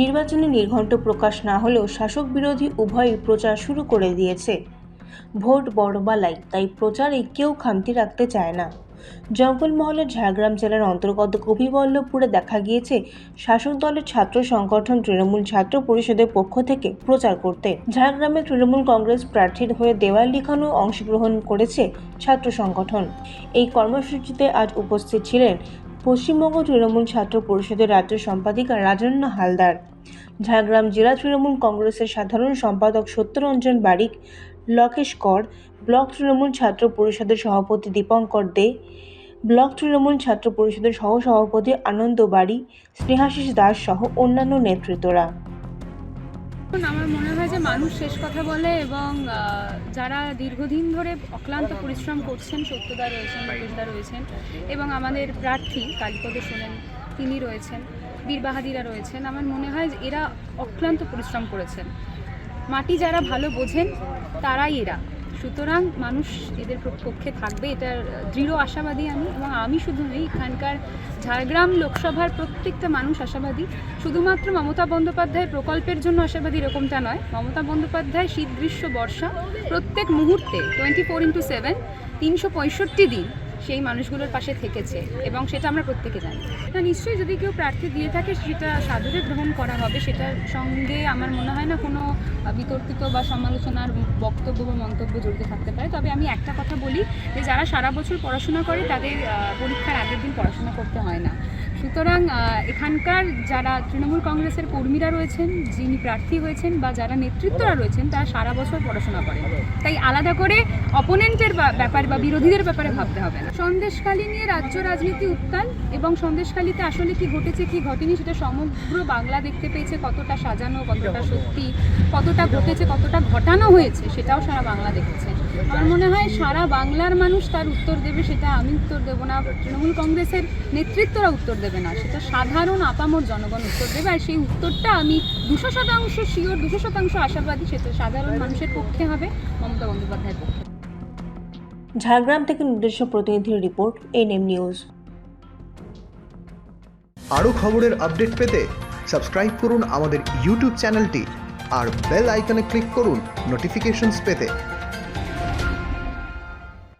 নির্বাচনে নির্ঘণ্ট প্রকাশ না হলেও শাসক বিরোধী উভয়ই প্রচার শুরু করে দিয়েছে। ভোট বড়বালাই তাই প্রচারে কেউ খামতি রাখতে চায় না। জঙ্গলমহলের ঝাড়গ্রাম জেলার অন্তর্গত কবিবল্লভপুরে দেখা গিয়েছে শাসক দলের ছাত্র সংগঠন তৃণমূল ছাত্র পরিষদের পক্ষ থেকে প্রচার করতে। ঝাড়গ্রামে তৃণমূল কংগ্রেস প্রার্থীর হয়ে দেওয়াল লিখানো অংশগ্রহণ করেছে ছাত্র সংগঠন। এই কর্মসূচিতে আজ উপস্থিত ছিলেন পশ্চিমবঙ্গ তৃণমূল ছাত্র পরিষদের রাজ্য সম্পাদিকা রাজন্য হালদার। ঝাড়গ্রাম জেলা তৃণমূল কংগ্রেসের সাধারণ সম্পাদক সত্যরঞ্জন বারিক, লকেশ কর, ব্লক তৃণমূল ছাত্র পরিষদের সভাপতি দীপঙ্কর দে, ব্লক তৃণমূল ছাত্র পরিষদের সহসভাপতি আনন্দ বাড়ি, স্নেহাশিস দাস সহ অন্যান্য নেতৃত্বরা। আমার মনে হয় যে মানুষ শেষ কথা বলে এবং যারা দীর্ঘদিন ধরে অক্লান্ত পরিশ্রম করছেন, সত্যদা রয়েছেন, মুকেশদা রয়েছেন এবং আমাদের প্রার্থী কালীপদ সোনেন তিনি রয়েছেন বীরবাহাদিরা রয়েছেন, আমার মনে হয় এরা অক্লান্ত পরিশ্রম করেছেন। মাটি যারা ভালো বোঝেন, তারাই এরা। সুতরাং মানুষ এদের পক্ষে থাকবে, এটার দৃঢ় আশাবাদী আমি এবং আমি শুধু নই, এখানকার ঝাড়গ্রাম লোকসভার প্রত্যেকটা মানুষ আশাবাদী। শুধুমাত্র মমতা বন্দ্যোপাধ্যায় প্রকল্পের জন্য আশাবাদী এরকমটা নয়। মমতা বন্দ্যোপাধ্যায় শীত গ্রীষ্ম বর্ষা প্রত্যেক মুহূর্তে টোয়েন্টি ফোর ইন্টু সেভেন তিনশো পঁয়ষট্টি দিন সেই মানুষগুলোর পাশে থেকেছে এবং সেটা আমরা প্রত্যেকে জানি। না নিশ্চয়ই যদি কেউ প্রার্থী দিয়ে থাকে, সেটা সাদরে গ্রহণ করা হবে। সেটার সঙ্গে আমার মনে হয় না কোনো বিতর্কিত বা সমালোচনার বক্তব্য বা মন্তব্য জড়িত থাকতে পারে। তবে আমি একটা কথা বলি যে, যারা সারা বছর পড়াশোনা করে, তাদের পরীক্ষার আগের দিন পড়াশোনা করতে হয় না। সুতরাং এখানকার যারা তৃণমূল কংগ্রেসের কর্মীরা রয়েছেন, যিনি প্রার্থী হয়েছেন বা যারা নেতৃত্বরা রয়েছেন, তারা সারা বছর পড়াশোনা করেন। তাই আলাদা করে অপোনেন্টের ব্যাপার বা বিরোধীদের ব্যাপারে ভাবতে হবে না। সন্দেশখালী নিয়ে রাজ্য রাজনীতি উত্তাল এবং সন্দেশখালীতে আসলে কি ঘটেছে, কি ঘটেনি, সেটা সমগ্র বাংলা দেখতে পেয়েছে কতটা সাজানো, কতটা সত্যি, কতটা ঘটেছে, কতটা ঘটানো হয়েছে, সেটাও সারা বাংলা দেখেছে। আমার মনে হয় সারা বাংলার মানুষ তার উত্তর দেবে সেটা আমি উত্তর দেবো না। তৃণমূল কংগ্রেসের নেতৃত্বরা উত্তর দেবে না। সেটা সাধারণ আপামর জনগণ উত্তর দেবে। আর সেই উত্তরটা আমি দুশো শতাংশ শিওর দুশো শতাংশ আশাবাদী সেটা সাধারণ মানুষের পক্ষে হবে মমতা বন্দ্যোপাধ্যায়ের পক্ষে। ঝাড়গ্রাম থেকে নিজস্ব প্রতিনিধির রিপোর্ট এনএম নিউজ। আরও খবরের আপডেট পেতে সাবস্ক্রাইব করুন আমাদের ইউটিউব চ্যানেলটি আর বেল আইকনে ক্লিক করুন নোটিফিকেশনস পেতে।